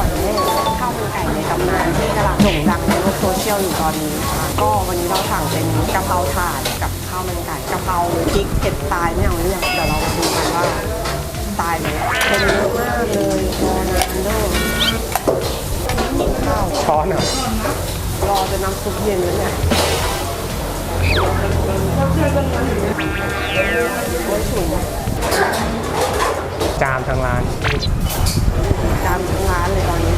ร่อยแน่ข้าวมันไก่ในตำนานที่กำลังโด่งดังในโลกโซเชียลอยู่ตอนนี้นะคะก็วันนี้เราสั่งเป็นกะเพราถาดกับข้าวมันไก่กะเพราพริกเผ็ดตายไม่เอาเรื่องเดี๋ยวเรามาดูกันว่าตายไหมเป็นเยอะมากเลยรอนานเด้อกินข้าวช้อนเหรอรอจะน้ำซุปเย็นแล้วเนี่ยโอ้ยฉุน จามทางร้านจามทั้งร้านเลยตอนนี้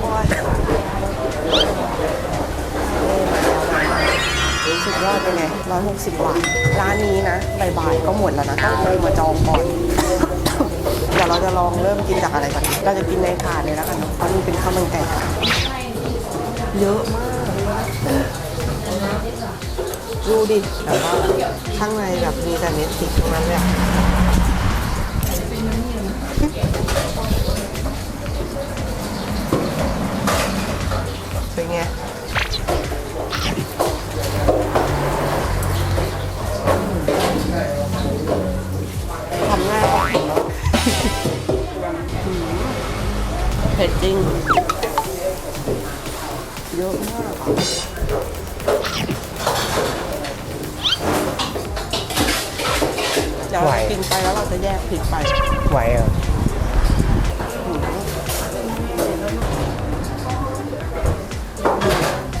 โอ้ยสุดยอดเป็นไงร้อยหกสิบบาท ร้านนี้นะบ่ายๆก็หมดแล้วนะ ต้องโทรมาจองก่อน เดี๋ยวเราจะลองเริ่มกินจากอะไรก่อน เราจะกินในถาดเลยแล้วกันเนอะเพราะนี่เป็นข้าวมันไก่เยอะมาก ดูดิแต่ว่า ข้างในแบบมีแต่เม็ดพริกทั้งนั้นเลยอะเป็นไงทำง่ายกว่าผมแล้วอืมเผ็ดจริงเยอะมาก ดี๋ยวเรากินไปแล้วเราจะแยกผิดไปไหวเหรอ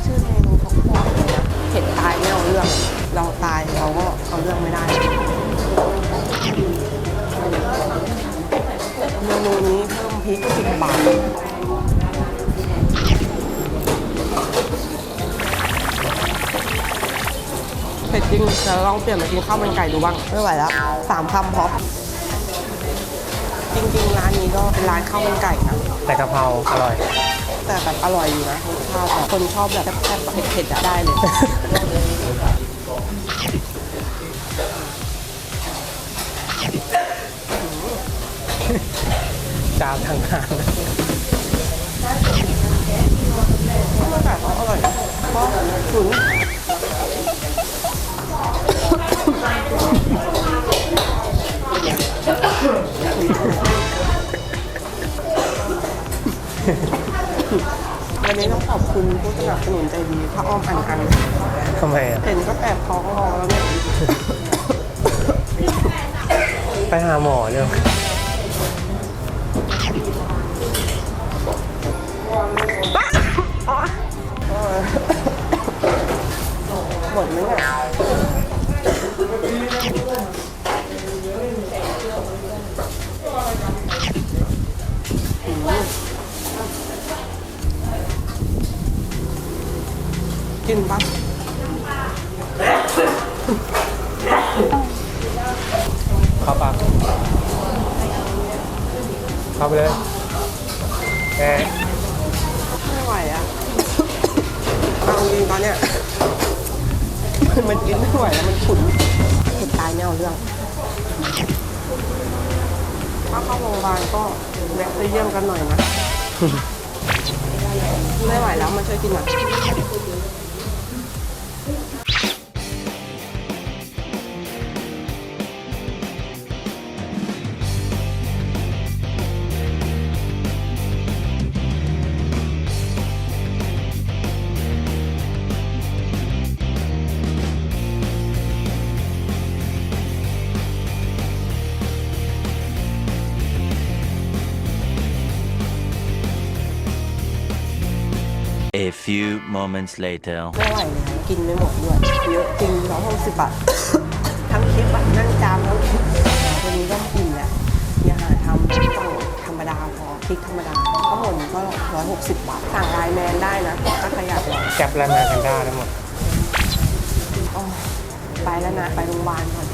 ชื่อเมนูเขาบอกเลยนะเผ็ดตายไม่เอาเรื่อง เราตายเราก็เอาเรื่องไม่ได้เมนูนี้เพิ่มพริกสิบบาท จริงเดี๋ยวลองเปลี่ยนมากินข้าวมันไก่ดูบ้าง ไม่ไหวแล้วสามคำพอจริงๆร้านนี้ก็เป็นร้านข้าวมันไก่นะแต่กะเพราอร่อย แต่แบบอร่อยอยู่นะรสชาติอะคนชอบแบบแซ่บๆเผ็ดๆอะได้เลย จามทางร้านข้าวมันไก่เขาอร่อยนะเพราะฉุน วันนี้ต้องขอบคุณผู้สนับสนุนใจดีพระอ้อมอันอันทำไมอะ เห็นก็แอบท้องรอแล้วเนี่ยไปหาหมอเนี่ยหมดไหมเนี่ย ปะเข้าปากเข้าไปเลยแหมไม่ไหวอะ เอาจริงๆตอนเนี้ย มันกินไม่ไหวแล้วมันขุนเผ็ดตายไม่เอาเรื่องถ้าเข้าโรงพยาบาลก็แวะไปเยี่ยมกันหน่อยนะ ไม่ไหวแล้วมาช่วยกินหน่อย A few moments later. ไม่ไหวเลยกินไม่หมดด้วยเยอะจริงร้อยหกสิบบาท ทั้งคลิปอะนั่งจามทั้งคลิปวันนี้ก็อิ่มแหละอย่าหาทำต้องธรรมดาพอพริกธรรมดาข้าวหมดก็ร้อยหกสิบบาทสั่งไลน์แมนได้นะถ้าใครอยากลองแกปและมากันด้าได้หมดอ๋อไปแล้วนะ ไปโรงพยาบาลก่อน